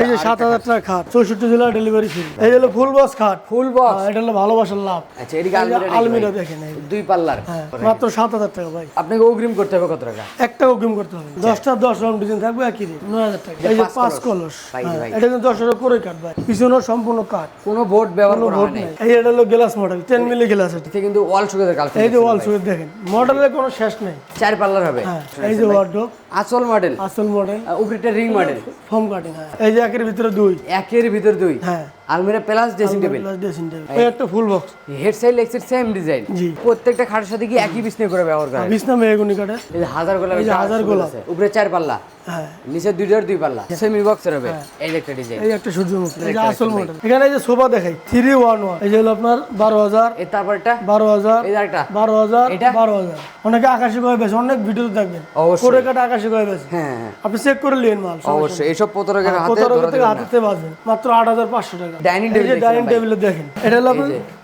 এই যে সাত হাজার টাকা খাট চৌষট্টি জেলা ডেলিভারি ফ্রি এই হলো ফুল বক্স খাট। ফুল বক্স হ্যাঁ, এটা হলো ভালোবাসার লাভ। আচ্ছা এদিকে আলমিরা আলমিরা দেখেন দুই পাল্লার। হ্যাঁ মাত্র সাত হাজার টাকা ভাই। আপনাকে অগ্রিম করতে হবে কত টাকা? একটা অগ্রিম করতে হবে। দশটা দশ রাউন্ড ডিজাইন থাকবে একই রেট নয় হাজার টাকা। এই যে পাঁচ কলস। হ্যাঁ। এটা কিন্তু দশ হাজার করে কাট ভাই। পিছনেও সম্পূর্ণ কাট কোনো বোর্ড ব্যবহার করা হয় নাই। এই এটা হলো glass model ten milli glass এটা। কিন্তু ওয়াল সুগেদের কালকে এই যে ওয়াল সুইচ দেখেন। মডেলের কোনো শেষ নেই। চার পাল্লার হবে। এই যে ওয়ার্ড্রোপ আসল মডেল আসল মডেল উপরেটা রিং মডেল ফোম কাটিং এই যে একের ভিতরে দুই। একের ভিতরে দুই। হ্যাঁ। আলমিরা plus dressing table. Plus dressing table এই একটা ফুল বক্স হেড সাইড লেগসের সেম ডিজাইন জি। প্রত্যেকটা খাটের সাথে কি একই বিছনে করে ব্যবহার করা হয়? বিছনা মেহগুনি কাঠের। এই যে হাজার গোলাপ এই যে হাজার গোলাপ। উপরে চার পাল্লা। হ্যাঁ। নিচে দুইটার দুই পাল্লা। সেমি বক্সের হবে। এই যে একটা ডিজাইন এই একটা সূর্যমুখী। এই যে আসল মডেল এখানে এই যে সোফা দেখাই। থ্রি ওয়ান ওয়ান এই যে হলো আপনার বারো হাজার। এই তারপরটা বারো হাজার। এই আরেকটা। বারো হাজার এটা? বারো হাজার। অনেকে আকাশি কয়ে বেশ অনেক ভিডিও দেখবেন। অবশ্যই। করে কাটা আকাশি কয়ে বেছে। হ্যাঁ হ্যাঁ। আপনি চেক করে নিন মাল। অবশ্যই। এইসব প্রতারকের হাতে দেবেন হাতে বাজবেন মাত্র আট হাজার পাঁচশো টাকা। এই যে ডাইনিং টেবিলে দেখেন। এটা হলো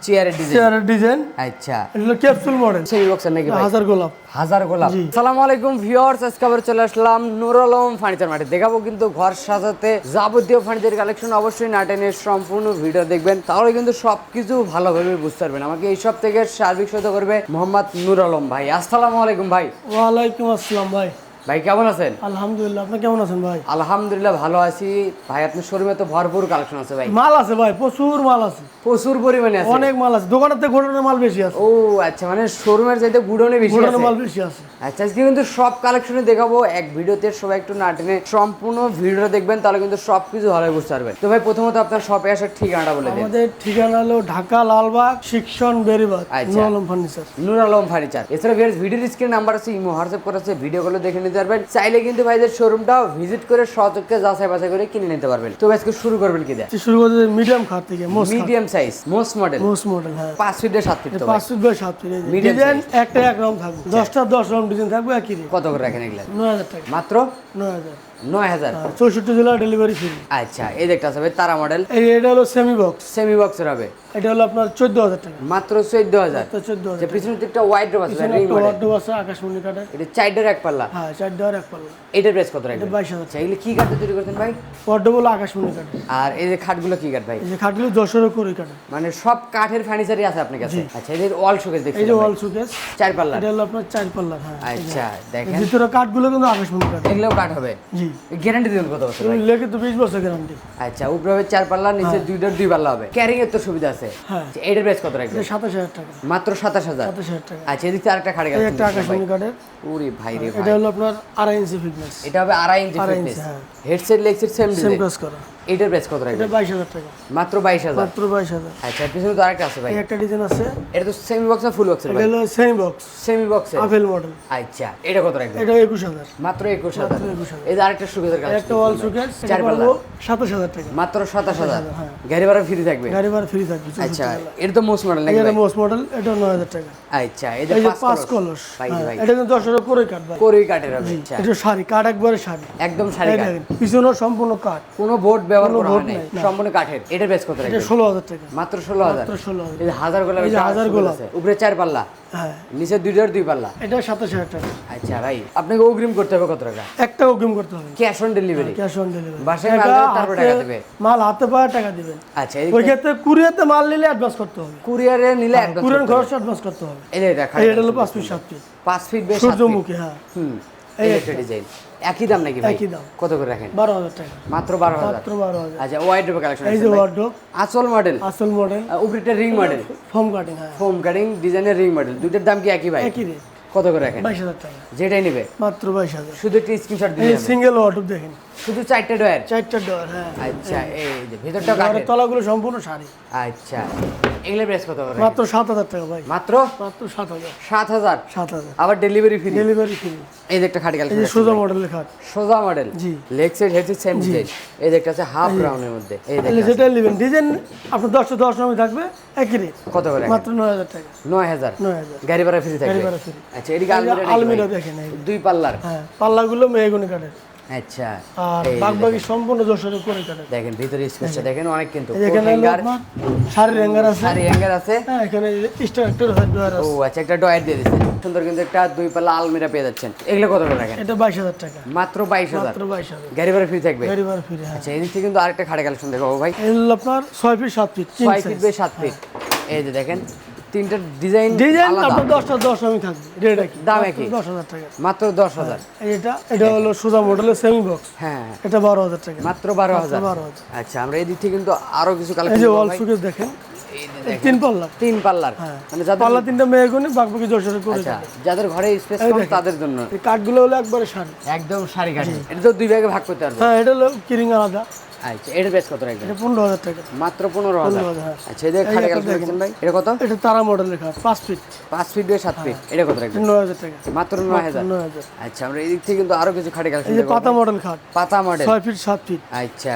চেয়ারের ডিজাইন চেয়ারের ডিজাইন আচ্ছা। এটা হলো ক্যাপসুল মডেল সেমি বক্সের নাকি হাজার গোলাপ। হাজার গোলাপ। সালামু আলাইকুম ভিউয়ার্স আজকে আবার চলে আসলাম নুর আলম ফার্নিচার মাঠে। দেখাবো কিন্তু ঘর সাজাতে যাবতীয় ফার্নিচার কালেকশন অবশ্যই নাটেনের সম্পূর্ণ ভিডিও দেখবেন। তাহলে কিন্তু সবকিছু ভালোভাবে বুঝতে পারবেন। আমাকে এই সব থেকে সার্বিক সহায়তা করবে মোহাম্মদ নুর আলম ভাই। আসসালামু আলাইকুম ভাই। ওয়ালাইকুম আসসালাম ভাই। ভাই কেমন আছেন? আলহামদুলিল্লাহ আপনি কেমন আছেন ভাই? আলহামদুলিল্লাহ ভালো আছি। ভাই আপনার শোরুমে তো ভরপুর কালেকশন আছে ভাই। মাল আছে ভাই প্রচুর মাল আছে। প্রচুর পরিমাণে আছে। অনেক মাল আছে। দোকানের থেকে ঘোরানোর মাল বেশি আছে। ও আচ্ছা মানে শোরুমের চাইতে গুডনে বেশি আছে। মাল বেশি আছে। আচ্ছা আজকে কিন্তু সব কালেকশনে দেখাবো। এক ভিডিওতে সবাই একটু না টেনে সম্পূর্ণ ভিডিওটা দেখবেন তাহলে কিন্তু সব কিছু ভালো বুঝতে পারবেন। তো ভাই প্রথমত আপনার শপে আসার ঠিকানাটা বলে দিন। আমাদের ঠিকানা হলো ঢাকা লালবাগ শিক্ষণ বেরিবাগ আচ্ছা। নুর আলম ফার্নিচার। নুর আলম ফার্নিচার। এছাড়া ভিডিওর স্ক্রিন নাম্বার আছে ইমো হোয়াটসঅ্যাপ করে আছে ভিডিওগুলো দেখে নিতে পারবেন চাইলে কিন্তু ভাইদের শোরুমটাও ভিজিট করে সচক্ষে যাচাই বাছাই করে কিনে নিতে পারবেন। তো আজকে শুরু করবেন কি দেয়? শুরু করতে মিডিয়াম খাট থেকে most medium size most model most model হ্যাঁ। পাঁচ ফিটের সাত ফিট তো ভাই। ফিট বাই সাত ফিট Medium ডিজাইন একটা এক রকম থাকবে। দশটা দশ রকম ডিজাইন থাকবে একই কত করে রাখেন এগুলা? নয় হাজার টাকা। মাত্র? নয় হাজার। নয় হাজার। হ্যাঁ, চৌষট্টি জেলা ডেলিভারি ফ্রি আচ্ছা এই দেখতে আছে তারা মডেল এই এটা হলো সেমি বক্স সেমি বক্সের হবে। এটা হলো আপনার চোদ্দ হাজার টাকা। মাত্র চোদ্দ হাজার তো চোদ্দ যে হাজার পিছনের দিকটা ওয়াইড ড্রপ আছে রিং মডেল আছে আকাশমণি এটা এক পাল্লা। হ্যাঁ এক পাল্লা। প্রাইস কত রাখবেন? বাইশ হাজার আচ্ছা এগুলো কি কাঠে তৈরি করছেন ভাই? হলো আকাশমণি আর এই যে খাটগুলো কি কাঠ ভাই? এই যে খাটগুলো করে মানে সব কাঠের ফার্নিচারই আছে আপনার কাছে? আচ্ছা এদের ওয়াল শোকেস এই যে ওয়াল চার পাল্লা। এটা হলো আপনার চার পাল্লা হ্যাঁ। আচ্ছা দেখেন। ভিতরে কাঠগুলো কিন্তু আকাশমণি কাঠ এগুলোও কাঠ হবে? জি। গ্যারান্টি দিবেন কত বছর লেগে তো বিশ বছর গ্যারান্টি আচ্ছা উপরে হবে চার পাল্লা নিচে দুইটার দুই পাল্লা হবে। ক্যারিং এর তো সুবিধা আছে। হ্যাঁ। আচ্ছা, এটার প্রাইস কত রাখবে সাতাশ হাজার টাকা। মাত্র সাতাশ হাজার? সাতাশ হাজার টাকা। আচ্ছা এদিকে আরেকটা খাড়ে গেছে একটা আকাশমণি কাঠের। ওরে ভাই রে ভাই। এটা হলো আপনার আড়াই ইঞ্চি ফিটনেস এটা হবে আড়াই ইঞ্চি ফিটনেস হ্যাঁ। Headset leg set same same cross করা। এটার প্রাইস কত রাখবেন? এটা বাইশ হাজার টাকা। মাত্র বাইশ হাজার? মাত্র বাইশ হাজার। আচ্ছা এর পিছনে তো আরেকটা আছে ভাই। একটা ডিজাইন আছে। এটা তো সেমি বক্স না ফুল বক্সের এটা ভাই? হলো সেমি বক্স সেমি বক্সের আপেল মডেল আচ্ছা এটা কত রাখবেন? এটা একুশ হাজার। মাত্র একুশ হাজার। একুশ হাজার। এই যে আরেকটা সুবিধার কাজ একটা ওয়াল সুকেস চার পাল্লা। পারব সাতাশ হাজার টাকা। মাত্র সাতাশ হাজার। হ্যাঁ। গাড়ি ভাড়া ফ্রি থাকবে? গাড়ি ভাড়া ফ্রি থাকবে আচ্ছা এটা তো মোস্ট মডেল নাকি এটা মোস্ট মডেল এটা নয় হাজার টাকা। আচ্ছা যে পাঁচ কলস ভাই হ্যাঁ, ভাই। এটা কিন্তু দশ হাজার করে কাটবে কোরই কাঠের হবে আচ্ছা। এটা শাড়ি কাঠ একবারে শাড়ি। একদম শাড়ি দেখেন পিছনেও সম্পূর্ণ কাঠ। কোনো বোর্ড ব্যবহার করা হয় নাই। নাই, না। সম্পূর্ণ কাঠের। এটার বেশ কত এটা রাখবেন ষোলো হাজার টাকা। মাত্র ষোলো হাজার? মাত্র ষোলো হাজার। এই হাজার গোলাপ এই হাজার গোলাপ। উপরে চার পাল্লা। হ্যাঁ। নিচে দুইটার দুই পাল্লা। এটা সাতাশ হাজার টাকা। আচ্ছা ভাই আপনাকে অগ্রিম করতে হবে কত টাকা? একটা অগ্রিম করতে হবে। Cash on delivery. Cash on delivery. বাসায় মাল তারপর টাকা দেবে। মাল হাতে পাওয়া টাকা দিবেন আচ্ছা ওই ক্ষেত্রে কুরিয়াতে মাল নিলে অ্যাডভান্স করতে হবে। কুরিয়ারে নিলে। খরচ অ্যাডভান্স করতে হবে। এই যে এটা হলো ফিট সাত ফিট পাঁচ ফিট বেশ সূর্যমুখী হ্যাঁ। হুম। এই একটা ডিজাইন একই দাম নাকি ভাই? একই দাম। কত করে রাখেন? বারো হাজার টাকা। মাত্র বারো হাজার। মাত্র বারো হাজার। আচ্ছা ওয়াইড কালেকশন এই যে আসল মডেল আসল মডেল উপরেটা রিং মডেল ফোম কাটিং হ্যাঁ। ফোম কাটিং ডিজাইনের রিং মডেল দুইটার দাম কি একই ভাই? একই রেট কত করে রাখেন? বাইশ হাজার টাকা। যেটাই নেবে? মাত্র বাইশ হাজার। শুধু একটি স্ক্রিনশট এই দিয়ে যাবে। সিঙ্গেল ওয়ার্ডরোব দেখেন। শুধু চারটে ডয়ার চারটা ডোর হ্যাঁ। আচ্ছা এই যে ভিতরটা কাঠের তলাগুলো সম্পূর্ণ শাড়ি। আচ্ছা এগুলো প্রাইস কত করে? মাত্র সাত হাজার টাকা ভাই। মাত্র? মাত্র সাত হাজার। সাত হাজার? সাত হাজার। আবার ডেলিভারি ফ্রি ডেলিভারি ফ্রি এই যে একটা খাট গেল এই সোজা মডেলের খাট। সোজা মডেল জি। Leg side head same design এই যে একটা আছে হাফ রাউন্ডের মধ্যে। এই দেখতে যেটা নেবেন ডিজাইন আপনার দশটা দশ নামে থাকবে একই রেট কত করে মাত্র নয় হাজার টাকা। নয় হাজার। নয় হাজার। গাড়ি ভাড়া ফ্রি থাকবে? গাড়ি ভাড়া free। আচ্ছা এদিকে আলমিরা দেখেন দুই পাল্লার? হ্যাঁ পাল্লাগুলো মেহগুনি কাঠের। আচ্ছা আর এই বাকি সম্পূর্ণ যশোরে করে কাটে দেখেন ভিতরে স্পেসটা দেখেন। অনেক কিন্তু। এখানে শাড়ির হ্যাঙ্গার আছে। আর হ্যাঙ্গার আছে। হ্যাঁ এখানে স্ট্রাকচার হার্ডওয়্যার ও আছে। আচ্ছা একটা ডয়ার দিয়ে দিচ্ছেন। সুন্দর কিন্তু একটা দুই পাল্লা আলমিরা পেয়ে যাচ্ছেন। এগুলো কত করে রাখেন? এটা বাইশ হাজার টাকা। মাত্র বাইশ হাজার। মাত্র বাইশ হাজার। গাড়ি ভাড়া ফ্রি থাকবে? গাড়ি ভাড়া ফিরে হ্যাঁ। আচ্ছা এদিক থেকে কিন্তু আরেকটা খাড়ে কালেকশন দেখো ভাই। এই আপনার ছয় ফিট সাত ফিট তিন ছয় ফিট বাই সাত ফিট এই যে দেখেন তিনটা ডিজাইন ডিজাইন আপনার দশটা দশ আমি থাকবে। রেট একই। দাম একই? দশ হাজার টাকা। মাত্র দশ হাজার। এটা এটা হলো সোজা মডেলের সেমি বক্স হ্যাঁ এটা বারো হাজার টাকা। মাত্র বারো হাজার। বারো হাজার। আচ্ছা আমরা এই দিক থেকে কিন্তু আরও কিছু এই যে ওয়াল সুকেস দেখেন। তিন পাল্লা তিন পাল্লার। হ্যাঁ। মানে যাদের পাল্লা তিনটা মেয়েগুনি বাকি বাকি যশোরে করে আচ্ছা। যাদের ঘরে স্পেস কম তাদের জন্য। এই কাঠগুলো হলো একবারে শাড়ি। একদম শাড়ি কাঠি এটা তো দুই ভাগে ভাগ করতে পারব। হ্যাঁ এটা হলো কিরিং আলাদা। আচ্ছা এটা বেশ কত রাখবেন? এটা পনেরো হাজার টাকা। মাত্র পনেরো হাজার। আচ্ছা এদের খাটে কালেকশন ভাই এটা কত? এটা তারা মডেল লেখা পাঁচ ফিট পাঁচ ফিট দিয়ে সাত ফিট এটা কত রাখবেন? নয় হাজার টাকা। মাত্র নয় হাজার। নয় হাজার। আচ্ছা আমরা এদিক থেকে কিন্তু আরও কিছু খাটে কালেকশন পাতা মডেল খাট পাতা মডেল ছয় ফিট সাত ফিট আচ্ছা।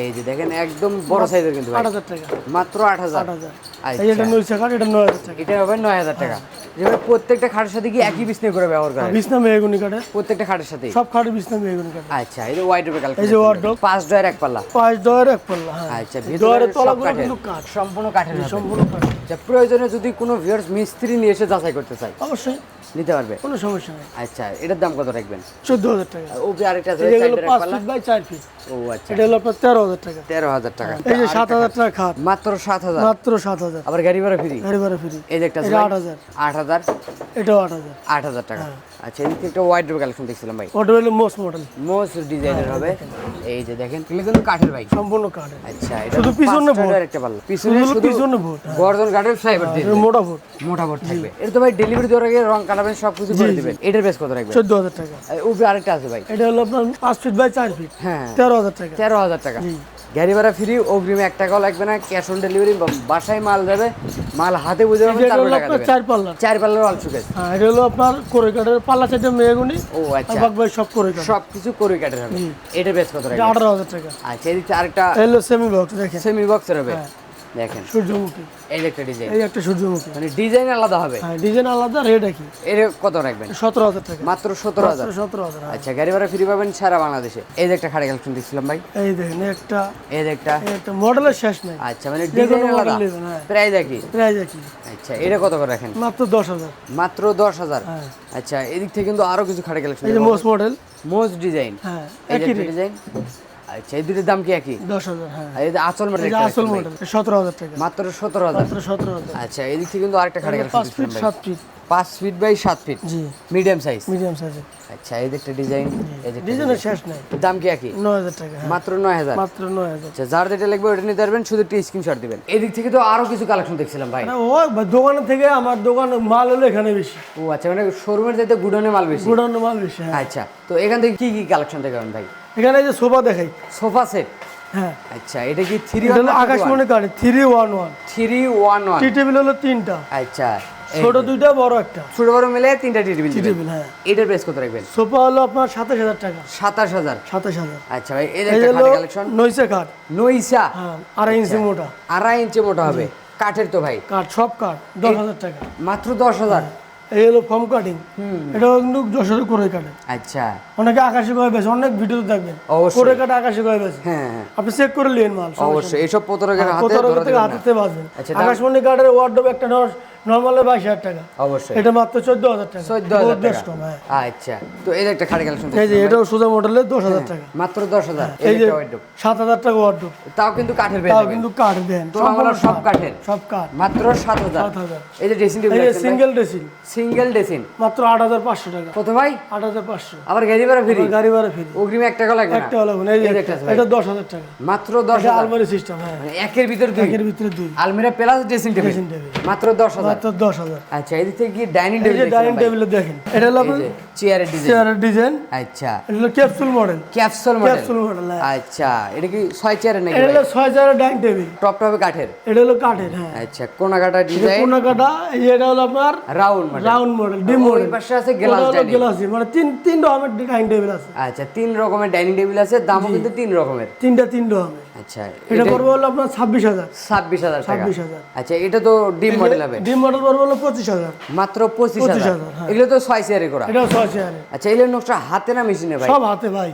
এই যে দেখেন একদম বড় সাইজের কিন্তু টাকা। মাত্র আচ্ছা। এটা এটা টাকা। এটা হবে নয় হাজার টাকা। যেভাবে প্রত্যেকটা খাটের সাথে কি একই বিছনে করে ব্যবহার করে বিছনা মেয়েগুনি কাটে প্রত্যেকটা খাটের সাথে সব বিছনা কাটে আচ্ছা এই এই যে। পাঁচ ডয়ের এক পাল্লা। পাঁচ ডয়ের এক পাল্লা হ্যাঁ। আচ্ছা ভিতরে তলাগুলো কিন্তু কাঠ। সম্পূর্ণ কাঠের সম্পূর্ণ কাঠ। আচ্ছা প্রয়োজনে যদি কোনো ভিউয়ার্স মিস্ত্রি নিয়ে এসে যাচাই করতে চায়। অবশ্যই। নিতে পারবে? কোনো সমস্যা নেই। আচ্ছা এটার দাম কত রাখবেন? চোদ্দ হাজার টাকা। ওপরে আরেকটা বাই চার ফিট ও আচ্ছা। এটা হলো আপনার তেরো হাজার টাকা। তেরো হাজার টাকা। এই যে সাত হাজার টাকা খাট। মাত্র সাত হাজার? মাত্র সাত হাজার। আবার গাড়ি ভাড়া ফ্রি? গাড়ি ভাড়া ফ্রি। এই যে একটা আট হাজার। আট হাজার? এটাও আট হাজার। আট হাজার টাকা। আচ্ছা এদিক একটা রুপে কালেকশন দেখছিলাম ভাই। ওটা হলো মোস্ট মডেল মোস্ট ডিজাইনের হবে। এই যে দেখেন এগুলো কিন্তু কাঠের ভাই। সম্পূর্ণ কাঠের। আচ্ছা এটা শুধু পিছনে ভোট। একটা পাল্লা। পিছনে শুধু পিছনে ভোট হ্যাঁ। গর্জন কাঠের ফাইবার দিয়ে মোটা ভোট। মোটা ভোট থাকবে। এটা তো ভাই ডেলিভারি দেওয়ার আগে রং কাটাবেন সব কিছু করে দিবেন। এটার বেশ কত রাখবেন? চোদ্দ হাজার টাকা। আর উপরে আরেকটা আছে ভাই। এটা হলো আপনার পাঁচ ফিট বাই চার ফিট। হ্যাঁ। তেরো হাজার টাকা। তেরো হাজার টাকা গাড়ি ভাড়া ফ্রি অগ্রিমে এক টাকাও লাগবে না ক্যাশ অন ডেলিভারি বাসায় মাল যাবে মাল হাতে বুঝে পাবেন তারপর টাকা দেবেন। চার পাল্লা চার পাল্লার অল সুকেস হ্যাঁ এটা হলো আপনার করে কাঠের পাল্লা চারটে মেয়েগুনি ও আচ্ছা। বাক ভাই সব করে কাঠ সব কিছু করে কাটের হবে এটা বেশ কত রাখবেন? আঠারো হাজার টাকা। আচ্ছা আরেকটা এটা হলো সেমি বক্স দেখেন। সেমি বক্সের হবে দেখেন। সূর্যমুখী। এই একটা ডিজাইন। এই একটা সূর্যমুখী। মানে ডিজাইন আলাদা হবে? হ্যাঁ ডিজাইন আলাদা রেট একই। এর কত রাখবেন? সতেরো হাজার টাকা। মাত্র সতেরো হাজার? সতেরো হাজার হ্যাঁ। আচ্ছা গাড়ি ভাড়া ফ্রি পাবেন সারা বাংলাদেশে। এই যে একটা খাড়ি কালেকশন দেখছিলাম ভাই। এই দেখেন একটা এই যে একটা একটা মডেলের শেষ নেই। আচ্ছা মানে ডিজাইন আলাদা? হ্যাঁ। প্রাইস একই? প্রাইস একই। আচ্ছা এটা কত করে রাখেন? মাত্র দশ হাজার। মাত্র দশ হাজার? হ্যাঁ। আচ্ছা এদিক থেকে কিন্তু আরও কিছু খাড়ি কালেকশন এই যে মোস্ট মডেল মোস্ট ডিজাইন হ্যাঁ একই ডিজাইন আচ্ছা এই দুটোর দাম কি একই? দশ হাজার হ্যাঁ। আচল মডেল এই আসল মডেল সতেরো হাজার টাকা। মাত্র সতেরো হাজার। সতেরো হাজার। আচ্ছা এদিক থেকে কিন্তু আরেকটা কালেকশন পাঁচ ফিট সাত ফিট পাঁচ ফিট বাই সাত ফিট জি। মিডিয়াম সাইজ মিডিয়াম সাইজের আচ্ছা এই একটা ডিজাইন এই যে ডিজাইনের শেষ নেই। দাম কি একই? নয় হাজার টাকা হ্যাঁ। মাত্র নয় হাজার। মাত্র নয় হাজার। আচ্ছা যার যেটা লাগবে ওটা নিতে পারবেন শুধু একটি স্ক্রিনশট দিবেন। এদিক থেকে তো আরও কিছু কালেকশন দেখছিলাম ভাই। ও দোকানের থেকে আমার দোকান মাল হলো এখানে বেশি। ও আচ্ছা মানে শোরুমের যেতে গুডনে মাল বেশি। গোডাউনের মাল বেশি হ্যাঁ। আচ্ছা তো এখান থেকে কি কি কালেকশন দেখাবেন ভাই? এখানে যে সোফা দেখাই। Sofa set? হ্যাঁ। আচ্ছা এটা কি থ্রি আকাশমণি three one one three one one tea table হলো তিনটা। আচ্ছা ছোট দুইটা বড় একটা। ছোট বড় মিলে তিনটা টি টেবিল টি টেবিল হ্যাঁ। এটার প্রাইস কত রাখবেন? সোফা হলো আপনার সাতাশ হাজার টাকা। সাতাশ হাজার। সাতাশ হাজার। আচ্ছা ভাই এই একটা কালেকশন নইসে কাঠ। নইসা হ্যাঁ আড়াই ইঞ্চি মোটা। আড়াই ইঞ্চি মোটা হবে। কাঠের তো ভাই। কাঠ সব কাঠ দশ হাজার টাকা। মাত্র দশ হাজার? এই হলো ফর্ম কাটিং এটা কিন্তু যশোর করে কাটে। আচ্ছা। অনেকে আকাশে কয়ে বেছে অনেক ভিডিও দেখবেন। করে কাটে আকাশে কয়ে বেছে। হ্যাঁ হ্যাঁ। আপনি চেক করে নিন মাল অবশ্যই। এইসব প্রতারকের হাতে ধরা থেকে দেবেন হাতে বাঁচবেন আচ্ছা, আকাশমণি কাঠের ওয়ার্ডরোব একটা নর্মালে বাইশ হাজার টাকা। অবশ্যই। এটা মাত্র চোদ্দ হাজার টাকা। চোদ্দ হাজার বেশ কম, হ্যাঁ। আচ্ছা। তো এই একটা খাড়ি কালেকশন এই যে এটাও সোজা মডেলের দশ হাজার টাকা। মাত্র দশ হাজার। এই এই যে। সাত হাজার টাকা ওয়ার্ডব তাও কিন্তু কাঠের তাও কিন্তু কাঠ দেন তো আমরা সব কাঠের। সব কাঠ। মাত্র সাত হাজার। সাত হাজার। এই যে dressing table single dressing single dressing মাত্র আট হাজার পাঁচশো টাকা। কত ভাই? আট হাজার পাঁচশো। আবার গাড়ি ভাড়া ফ্রি? গাড়ি ভাড়া ফ্রি। অগ্রিম এক টাকা লাগবে এই যে একটা, একটা আছে এটা দশ হাজার টাকা। মাত্র দশ হাজার। আলমারি সিস্টেম হ্যাঁ। মানে একের ভিতর দুই। একের ভিতরে দুই। আলমিরা প্লাস ড্রেসিং টেবিল মাত্র দশ হাজার। মাত্র দশ হাজার। আচ্ছা এদিক থেকে ডাইনিং টেবিল ডাইনিং টেবিলে দেখেন এটা হলো চেয়ারের ডিজাইন চেয়ারের ডিজাইন আচ্ছা। এটা হলো capsule model capsule model capsule model হ্যাঁ। আচ্ছা এটা কি ছয় চেয়ারের নাকি এটা হলো ছয় চেয়ারের ডাইনিং টেবিল টপটা হবে কাঠের? এটা হলো কাঠের হ্যাঁ। আচ্ছা কোনা কাটা ডিজাইন কোনা কাটা এটা হলো আপনার রাউন্ড মডেল রাউন্ড মডেল ডিম ওই পাশে আছে গ্লাস ডাইনিং গ্লাস মানে তিন তিন রকমের ডাইনিং টেবিল আছে। আচ্ছা তিন রকমের ডাইনিং টেবিল আছে দামও কিন্তু তিন রকমের। তিনটা তিন রকমের। আচ্ছা এটা পড়বে হলো আপনার ছাব্বিশ হাজার। ছাব্বিশ হাজার টাকা। ছাব্বিশ হাজার। আচ্ছা এটা তো ডিম মডেল হবে। ডিম মডেল পড়বে হলো পঁচিশ হাজার। মাত্র পঁচিশ হাজার। 25,000, হ্যাঁ। এগুলো তো ছয় চেয়ারে করা। এটা ছয় চেয়ারে। আচ্ছা এগুলো নকশা হাতে না মেশিনে ভাই? সব হাতে ভাই।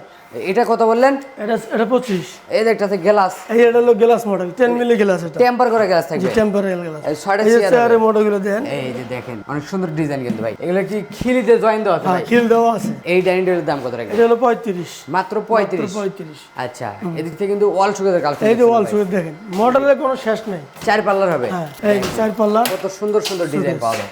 এটা কত বললেন? এটা এটা পঁচিশ। এই দেখটাতে গ্লাস। এই এটা হলো glass model ten milli glass এটা। টেম্পার করে গ্লাস থাকবে। Temporary glass. এই ছয়টা এই যে চেয়ার চেয়ারের মডেলগুলো দেন। এই যে দেখেন অনেক সুন্দর ডিজাইন কিন্তু ভাই। এগুলো কি খিলিতে জয়েন দেওয়া আছে হ্যাঁ ভাই? খিল দেওয়া আছে। এই ডাইনিং টেবিলের দাম কত রাখবেন এটা হলো পঁয়ত্রিশ। মাত্র পঁয়ত্রিশ। পঁয়ত্রিশ। আচ্ছা এদিক থেকে কিন্তু ওয়াল সুগেদের কালচার এই যে ওয়াল সুইচ দেখেন মডেলের কোনো শেষ নেই। চার পাল্লার হবে। হ্যাঁ এই চার পাল্লা। কত সুন্দর সুন্দর ডিজাইন পাওয়া যায়।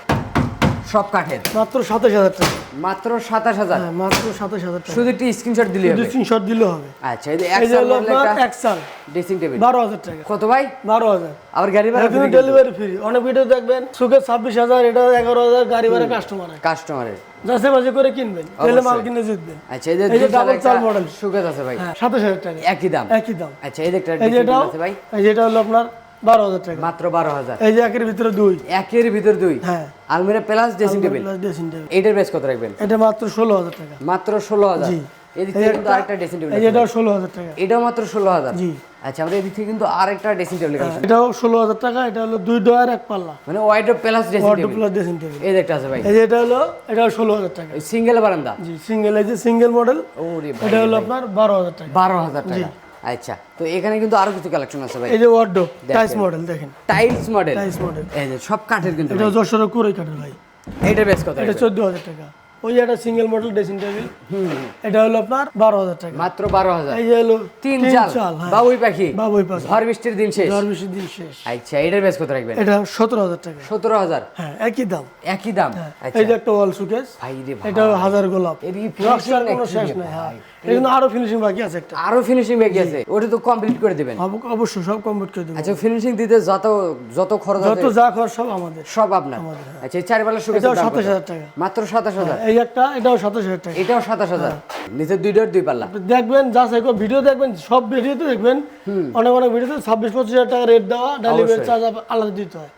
সব কাঠের। মাত্র সাতাশ হাজার টাকা। মাত্র সাতাশ হাজার? হ্যাঁ মাত্র সাতাশ হাজার টাকা। শুধু একটি স্ক্রিনশট দিলে হবে? তিনশো দিলে হবে। আচ্ছা এই যে এক্সাল মডেল একটা ড্রেসিং টেবিল বারো হাজার টাকা। কত ভাই? বারো হাজার। আবার গাড়ি ভাড়া ডেলিভারি ফ্রি অনেক ভিডিও দেখবেন সুখে ছাব্বিশ হাজার এটা এগারো হাজার গাড়ি ভাড়া কাস্টমার কাস্টমারের যাচাই বাজে করে কিনবেন তাহলে মাল কিনে জিতবেন। আচ্ছা এই যে একটা চাল model। সুগেজ আছে ভাই। হ্যাঁ সাতাশ হাজার টাকা। একই দাম। একই দাম। আচ্ছা এই যে এটাও আছে ভাই। এই যেটা হলো আপনার বারো হাজার টাকা। মাত্র বারো হাজার। এই যে একের ভিতরে দুই। একের ভিতর দুই? হ্যাঁ। আলমিরা plus dressing table? Dressing table. এইটার বেশ কত রাখবেন? এটা মাত্র ষোলো হাজার টাকা। মাত্র ষোলো হাজার? এদিক থেকে কিন্তু একটা- আরেকটা ড্রেসিং টেবিল এই ষোলো হাজার টাকা। এটাও মাত্র ষোলো হাজার? জি। আচ্ছা আমাদের এদিক থেকে কিন্তু আরেকটা ড্রেসিং টেবিল এটাও ষোলো হাজার টাকা এটা হলো দুই ডয়ার এক পাল্লা। মানে wide plus dressing table plus dressing table এই দেখটা আছে ভাই। এই যে এটা হলো এটাও ষোলো হাজার টাকা। সিঙ্গেল বারান্দা? জি সিঙ্গেল এই যে সিঙ্গেল মডেল এটা হলো আপনার বারো হাজার টাকা। বারো হাজার টাকা। আচ্ছা তো এখানে কিন্তু আরও কিছু কালেকশন আছে ভাই। এই যে ওয়ার্ডো টাইলস মডেল দেখেন। টাইলস মডেল টাইলস মডেল এই যে সব কাঠের কিন্তু এটা যশোর কোরে কাঠের ভাই। এটা বেশ কত এটা চোদ্দ হাজার টাকা। ওই একটা সিঙ্গেল মডেল ড্রেসিং টেবিল এটা হলো আপনার বারো হাজার টাকা। মাত্র বারো হাজার। এই যে হলো তিন চাল। হ্যাঁ। বাবুই পাখি। বাবুই পাশে ঝড় বৃষ্টির দিন শেষ। ঝড় বেশি দিন শেষ। আচ্ছা এটার বেশ কত রাখবেন? এটা সতেরো হাজার টাকা। সতেরো হাজার? হ্যাঁ একই দাম। একই দাম? আচ্ছা। এই যে একটা ওয়াল সুকেস এটা হাজার গোলাপ। এর নকশার কোনো শেষ নেই হ্যাঁ? আরও ফিনিশিং বাকি আছে একটা। আরও ফিনিশিং বাকি আছে। ওটা তো কমপ্লিট করে দিবেন। অবশ্যই সব কমপ্লিট করে আচ্ছা ফিনিশিং দিতে যত যত খরচ যত যা খরচ সব আমাদের। সব আপনার। আচ্ছা চার বেলা টাকা। মাত্র সাতাশ হাজার? এই একটা এটাও সাতাশ হাজার টাকা। এটাও সাতাশ হাজার। নিচের দুইটার দুই পাল্লা। দেখবেন যা সাইকো ভিডিও দেখবেন সব ভিডিওতে দেখবেন অনেক অনেক ভিডিওতে ছাব্বিশ পঁচিশ হাজার টাকা রেট দেওয়া ডেলিভারি চার্জ আলাদা দিতে হয়।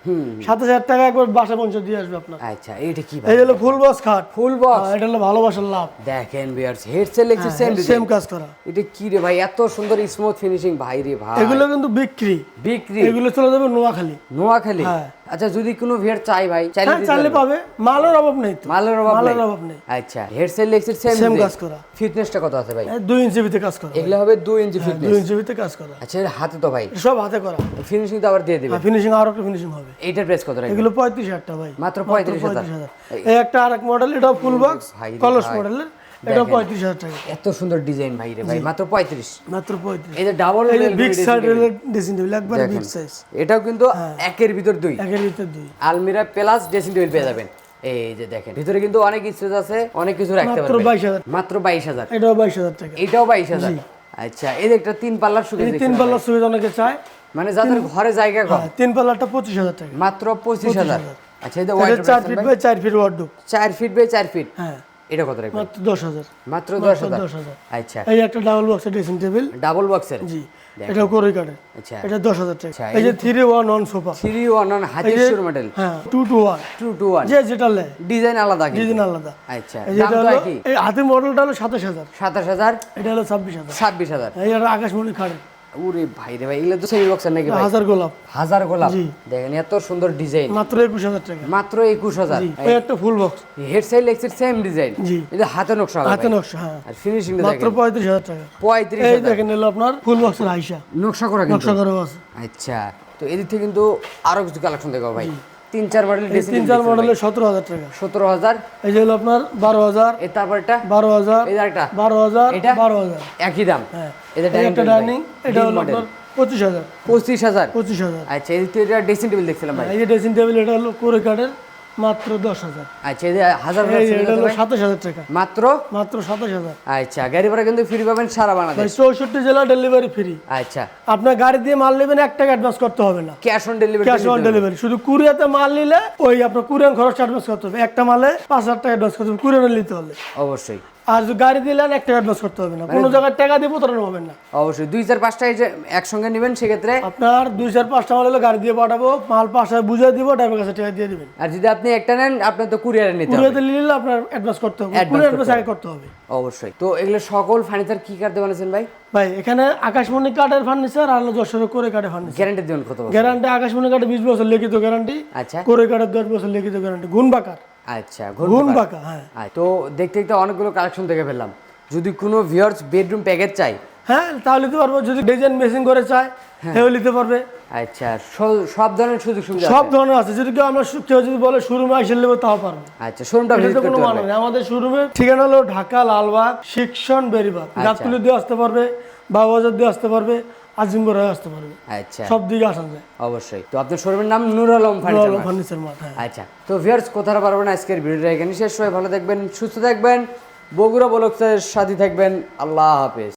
সাতাশ হাজার টাকা একবার বাসা পৌঁছে দিয়ে আসবে আপনার। আচ্ছা এইটা কি ভাই এই হলো ফুল বক্স খাট ফুল বক্স হ্যাঁ, এটা হলো ভালোবাসার লাভ। দেখেন বিয়ার্স হেডসেট লেগছে সেম সেম কাজ করা। এটা কি রে ভাই এত সুন্দর স্মুথ ফিনিশিং ভাই রে ভাই। এগুলো কিন্তু বিক্রি। বিক্রি? এগুলো চলে যাবে নোয়াখালী। নোয়াখালী? হ্যাঁ। আচ্ছা যদি কোনো ভিয়ার চাই ভাই চাইলে হ্যাঁ? পাবে। মালের অভাব নেই তো। মালের অভাব মালের অভাব নেই। আচ্ছা হেডসেট লেগছে সেম সেম কাজ করা। ফিটনেসটা কত আছে ভাই? এই দুই ইঞ্চি ভিতরে কাজ করা এগুলো হবে দুই ইঞ্চি দুই ফিটনেস ইঞ্চি ভিতরে কাজ করা। আচ্ছা এর হাতে তো ভাই। সব হাতে করা। ফিনিশিং তো আবার দিয়ে দেবে ফিনিশিং আরও একটা ফিনিশিং হবে। এইটার প্রেস কত রাখবে এগুলো পঁয়ত্রিশ হাজার টাকা ভাই। মাত্র পঁয়ত্রিশ হাজার। পঁয়ত্রিশ হাজার। এই একটা আরেক মডেল এটা ফুল বক্স কলস মডেলের এটা পঁয়ত্রিশ হাজার টাকা। এত সুন্দর ডিজাইন ভাই রে ভাই মাত্র পঁয়ত্রিশ। মাত্র পঁয়ত্রিশ। এই ডাবল বিগ সাইজের ড্রেসিং টেবিল একবারে বিগ সাইজ এটাও কিন্তু হ্যাঁ। একের ভিতর দুই। একের ভিতরে দুই। আলমিরা প্লাস ড্রেসিং টেবিল পেয়ে যাবেন। এই যে দেখেন ভিতরে কিন্তু অনেক স্পেস আছে অনেক কিছু রাখতে পারবেন। বাইশ হাজার। মাত্র বাইশ হাজার। এটাও বাইশ হাজার টাকা। এটাও বাইশ হাজার। আচ্ছা এই একটা তিন পাল্লার সুবিধা তিন পাল্লার সুবিধা অনেকে চায়। মানে যাদের ঘরে জায়গা কম। হ্যাঁ, তিন পাল্লারটা পঁচিশ হাজার টাকা। মাত্র পঁচিশ হাজার। আচ্ছা এই এটা ফিট বাই চার ফিট ওয়ার্ড চার ফিট বাই চার ফিট হ্যাঁ। এটা কত রাখবেন? মাত্র দশ হাজার। মাত্র দশ হাজার? দশ হাজার। আচ্ছা। এই একটা ডাবল বক্সের ড্রেসিং টেবিল ডাবল বক্সের জি। করে কাটে আচ্ছা। এটা দশ হাজার টাকা। আচ্ছা, এই যে সোফা হাতির সুর মডেল হ্যাঁ যে যেটা লেয় ডিজাইন আলাদা ডিজাইন আলাদা। আচ্ছা দাম তো একই। এই হাতের মডেলটা হলো সাতাশ হাজার। সাতাশ হাজার? এটা হলো ছাব্বিশ হাজার। ছাব্বিশ হাজার। এই একটা আকাশমণি খাড়ে ওরে ভাই রে ভাই এগুলো তো সেমি বক্সের নাকি ভাই? হাজার গোলাপ। হাজার গোলাপ? দেখেন এত সুন্দর ডিজাইন। মাত্র একুশ হাজার টাকা। মাত্র 21000 এই একটা ফুল বক্স হেড সাইড লেগসের সেম ডিজাইন। এটা হাতে নকশা হাতে নকশা হ্যাঁ। আর ফিনিশিং মাত্র দেখেন। পঁয়ত্রিশ হাজার টাকা। পঁয়ত্রিশ এই হাজার। দেখেন আপনার ফুল বক্সের আইসা। নকশা করা কিন্তু? নকশা করা আছে। আচ্ছা তো এদিক থেকে কিন্তু আরও কিছু কালেকশন দেখো ভাই। তিন চার মডেল এই তিন চার মডেলের সতেরো হাজার টাকা। সতেরো হাজার। এই যে হলো আপনার বারো হাজার। এর তারপরটা? বারো হাজার। এটা একটা বারো হাজার এটা? বারো হাজার। একই দাম। হ্যাঁ। এটা একটা ডাইনিং এটা হলো মডেল আপনার পঁচিশ হাজার। পঁচিশ হাজার। পঁচিশ হাজার। আচ্ছা এই তো এটা ড্রেসিং টেবিল দেখছিলাম ভাই। এই যে ড্রেসিং টেবিল এটা হলো কোরে কাঠের। মাত্র দশ হাজার। আচ্ছা এই হাজার? সাতাশ হাজার টাকা। মাত্র? মাত্র সাতাশ হাজার। আচ্ছা গাড়ি ভাড়া কিন্তু ফ্রি পাবেন সারা বাংলাদেশ। চৌষট্টি জেলা ডেলিভারি ফ্রি আচ্ছা। আপনার গাড়ি দিয়ে মাল নেবেন এক টাকা অ্যাডভান্স করতে হবে না। Cash on delivery cash on delivery শুধু কুরিয়াতে মাল নিলে ওই আপনার কুরিয়ান খরচ অ্যাডভান্স করতে হবে। একটা মালে পাঁচ হাজার টাকা অ্যাডভান্স করতে হবে কুরিয়ানে নিতে হলে অবশ্যই। আর গাড়ি দিলেন এক টাকা অ্যাডভান্স করতে হবে না। কোনো জায়গায় টাকা দিয়ে প্রতারণা হবেন না। অবশ্যই। দুই চার পাঁচটা এই যে একসঙ্গে নেবেন সেক্ষেত্রে আপনার দুই চার পাঁচটা মাল হলে গাড়ি দিয়ে পাঠাবো মাল বুঝিয়ে দিব ড্রাইভার কাছে টাকা দিয়ে দিবেন। আর যদি আপনি একটা নেন আপনার তো কুরিয়ারে নিতে হবে। কুরিয়াতে নিলে আপনার অ্যাডভান্স করতে হবে। কুরিয়ার অ্যাডভান্স আগে করতে হবে। অবশ্যই। তো এগুলো সকল ফার্নিচার কি কাটতে বানিয়েছেন ভাই? ভাই এখানে আকাশমণি কাঠের ফার্নিচার আর হলো যশোরের করে কাঠের ফার্নিচার গ্যারান্টি দেবেন কত? গ্যারান্টি আকাশমণি কাঠে বিশ বছর লিখিত গ্যারান্টি আচ্ছা। করে কাঠের দশ বছর লিখিত গ্যারান্টি গুণ বাকার আচ্ছা পারেন। বাঁকা হ্যাঁ। তো দেখতে দেখতে অনেকগুলো কালেকশন দেখে ফেললাম। যদি কোনো ভিউয়ার্স বেডরুম প্যাকেজ চাই হ্যাঁ তাহলে নিতে পারব। যদি ডিজাইন মেশিন করে চায় সেও নিতে পারবে। আচ্ছা সব ধরনের সুযোগ সুবিধা সব ধরনের আছে। যদি কেউ আমরা কেউ যদি বলে শোরুমে এসে নেব তাও পারব। আচ্ছা শোরুমটা ভিজিট কোনো করতে মানে নেই আমাদের শোরুমের ঠিকানা হলো ঢাকা লালবাগ শিক্ষণ বেরিবাগ। আচ্ছা। দিয়ে আসতে পারবে বাবাজার দিয়ে আসতে পারবে হয়ে আসতে পারবে। আচ্ছা। সব দিকে আসা যায়। অবশ্যই। তো আপনার শোরুমের নাম নুর আলম ফার্নিচার ফার্নিচার মাথায় আচ্ছা। তো ভিউয়ার্স কোথাও পারবেন আজকের ভিডিওটা এখানে শেষ। সবাই ভালো থাকবেন সুস্থ থাকবেন। বগুড়া বলকের সাথে থাকবেন। আল্লাহ হাফেজ।